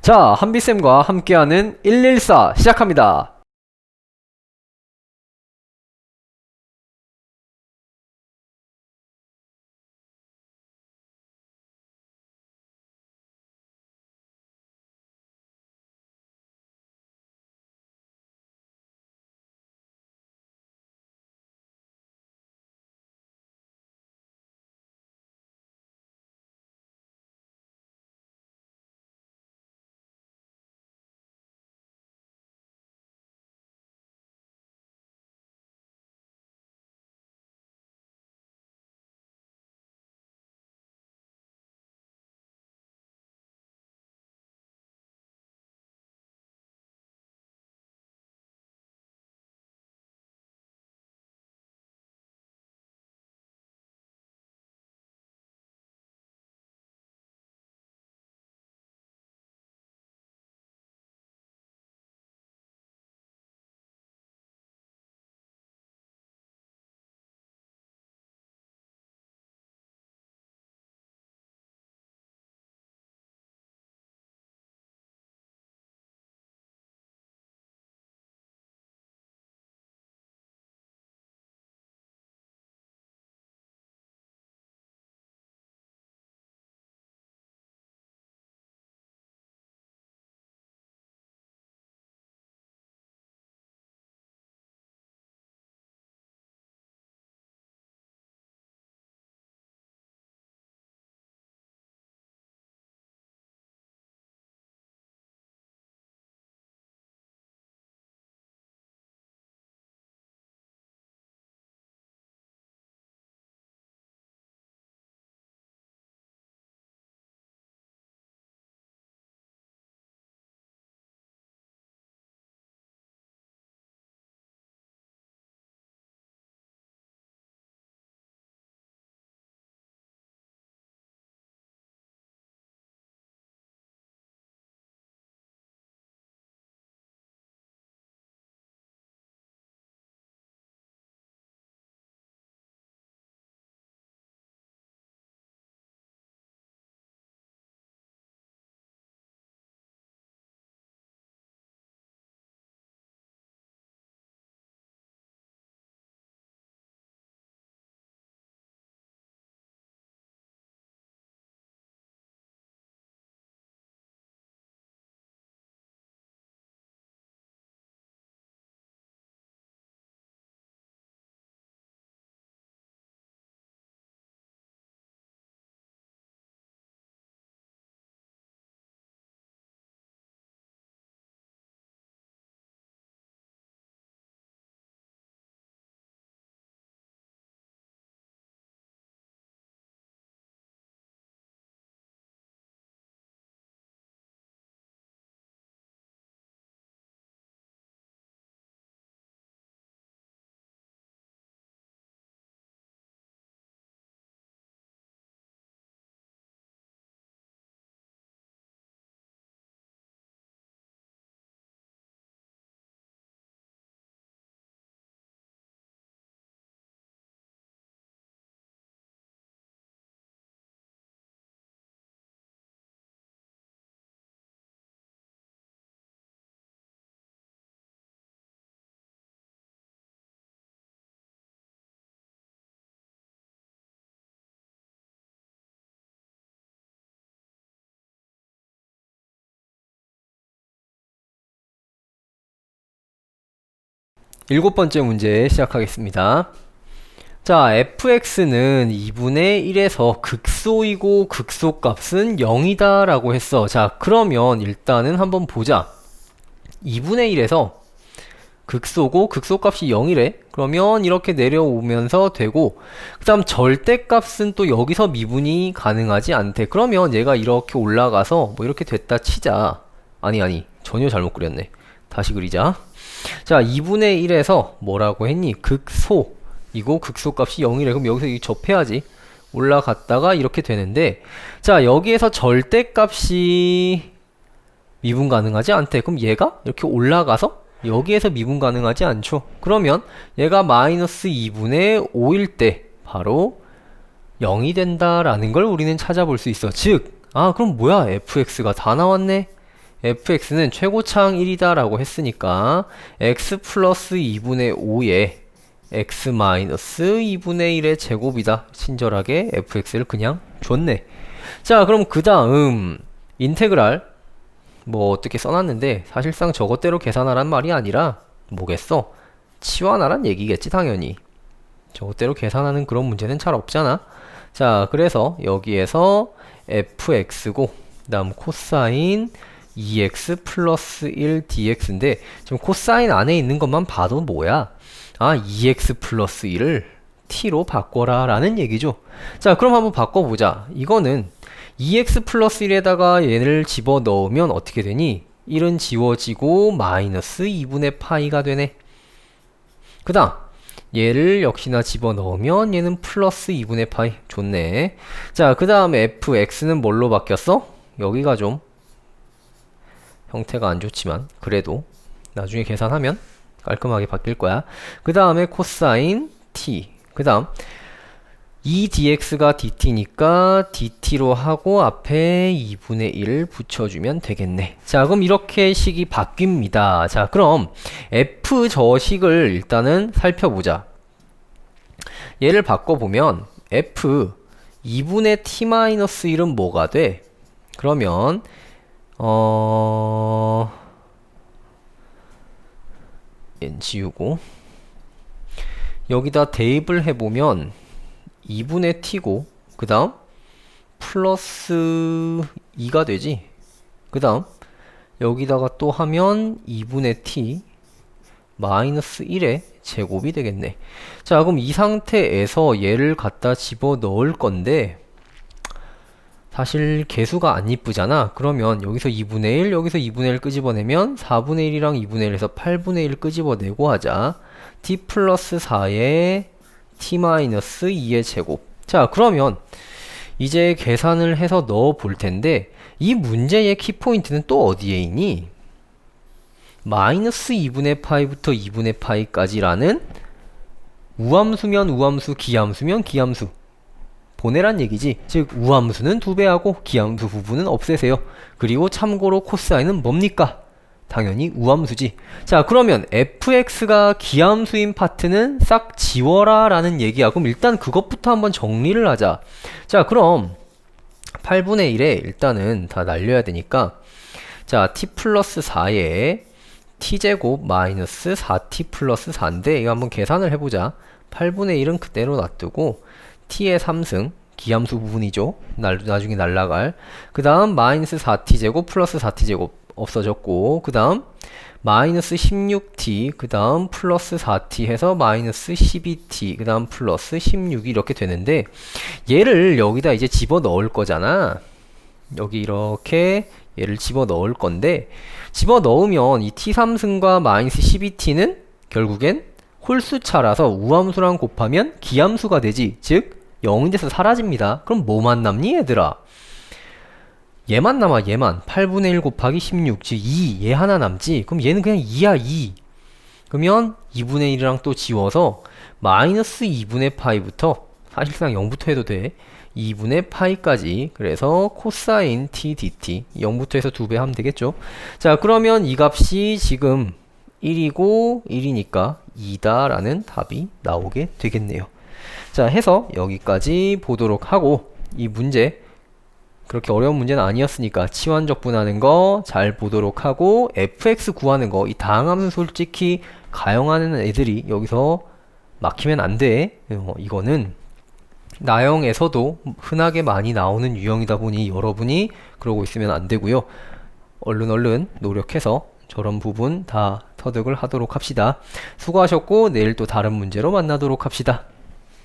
자, 한비쌤과 함께하는 114 시작합니다. 일곱 번째 문제 시작하겠습니다. 자, fx는 2분의 1에서 극소이고 극소값은 0이다 라고 했어. 자, 그러면 일단은 한번 보자. 2분의 1에서 극소고 극소값이 0이래. 그러면 이렇게 내려오면서 되고 그 다음 절대값은 또 여기서 미분이 가능하지 않대. 그러면 얘가 이렇게 올라가서 뭐 이렇게 됐다 치자. 아니 아니 전혀 잘못 그렸네. 다시 그리자. 자, 2분의 1에서 뭐라고 했니? 극소. 이거 극소값이 0이래. 그럼 여기서 이 접해야지. 올라갔다가 이렇게 되는데, 자, 여기에서 절대값이 미분 가능하지 않대. 그럼 얘가 이렇게 올라가서 여기에서 미분 가능하지 않죠. 그러면 얘가 마이너스 2분의 5일 때 바로 0이 된다라는 걸 우리는 찾아볼 수 있어. 즉, 아, 그럼 뭐야? fx가 다 나왔네? Fx는 최고차항 1이다 라고 했으니까 x 플러스 2분의 5에 x 마이너스 2분의 1의 제곱이다. 친절하게 fx를 그냥 줬네. 자, 그럼 그 다음 인테그랄 뭐 어떻게 써놨는데 사실상 저것대로 계산하란 말이 아니라 뭐겠어? 치환하란 얘기겠지 당연히. 저것대로 계산하는 그런 문제는 잘 없잖아. 자, 그래서 여기에서 fx고 그 다음 코사인 2x 플러스 1 dx인데 지금 코사인 안에 있는 것만 봐도 뭐야? 아 2x 플러스 1을 t로 바꿔라 라는 얘기죠. 자 그럼 한번 바꿔보자. 이거는 2x 플러스 1에다가 얘를 집어넣으면 어떻게 되니? 1은 지워지고 마이너스 2분의 파이가 되네. 그 다음 얘를 역시나 집어넣으면 얘는 플러스 2분의 파이 좋네 자 그 다음에 fx는 뭘로 바뀌었어? 여기가 좀 형태가 안 좋지만 그래도 나중에 계산하면 깔끔하게 바뀔 거야 그 다음에 코사인 t 그 다음 2dx가 dt니까 dt로 하고 앞에 2분의 1을 붙여주면 되겠네. 자, 그럼 이렇게 식이 바뀝니다. 자, 그럼 f 저식을 일단은 살펴보자. 얘를 바꿔보면 f 2분의 t-1은 뭐가 돼? 그러면 어... 얘 지우고. 여기다 대입을 해보면 2분의 t고 그 다음 플러스 2가 되지? 그 다음 여기다가 또 하면 2분의 t 마이너스 1의 제곱이 되겠네. 자 그럼 이 상태에서 얘를 갖다 집어 넣을 건데 사실 개수가 안 이쁘잖아 그러면 여기서 2분의 1 여기서 2분의 1 끄집어내면 4분의 1이랑 2분의 1에서 8분의 1 끄집어내고 하자 t 플러스 4의 t-2의 제곱. 자, 그러면 이제 계산을 해서 넣어 볼 텐데 이 문제의 키포인트는 또 어디에 있니? 마이너스 2분의 파이부터 2분의 파이까지라는 우함수면 우함수, 기함수면 기함수 보내란 얘기지. 즉 우함수는 두 배하고 기함수 부분은 없애세요. 그리고 참고로 코사인은 뭡니까? 당연히 우함수지. 자, 그러면 fx가 기함수인 파트는 싹 지워라 라는 얘기야. 그럼 일단 그것부터 한번 정리를 하자. 자, 그럼 8분의 1에 일단은 다 날려야 되니까 자, t 플러스 4에 t제곱 마이너스 4t 플러스 4인데 이거 한번 계산을 해보자. 8분의 1은 그대로 놔두고 t의 3승 기함수 부분이죠. 나, 나중에 날라갈. 그 다음 마이너스 4t제곱 플러스 4t제곱 없어졌고 그 다음 마이너스 16t 그 다음 플러스 4t 해서 마이너스 12t 그 다음 플러스 16이 이렇게 되는데 얘를 여기다 이제 집어 넣을 거잖아 여기 이렇게 얘를 집어 넣을 건데 집어 넣으면 이 t3승과 마이너스 12t는 결국엔 홀수 차라서 우함수랑 곱하면 기함수가 되지 즉 0인 데서 사라집니다. 그럼 뭐만 남니 얘들아? 얘만 남아 얘만. 8분의 1 곱하기 16즉 2, 얘 하나 남지? 그럼 얘는 그냥 2야 2 그러면 2분의 1이랑 또 지워서 마이너스 2분의 파이부터 사실상 0부터 해도 돼. 2분의 파이까지. 그래서 코사인 t dt. 0부터 해서 2배 하면 되겠죠? 자 그러면 이 값이 지금 1이고 1이니까 2다 라는 답이 나오게 되겠네요 자 해서 여기까지 보도록 하고 이 문제 그렇게 어려운 문제는 아니었으니까 치환적 분하는 거 잘 보도록 하고 fx 구하는 거 이 다항함수 솔직히 가용하는 애들이 여기서 막히면 안 돼. 어, 이거는 나영에서도 흔하게 많이 나오는 유형이다 보니 여러분이 그러고 있으면 안 되고요. 얼른 얼른 노력해서 저런 부분 다 터득을 하도록 합시다. 수고하셨고 내일 또 다른 문제로 만나도록 합시다.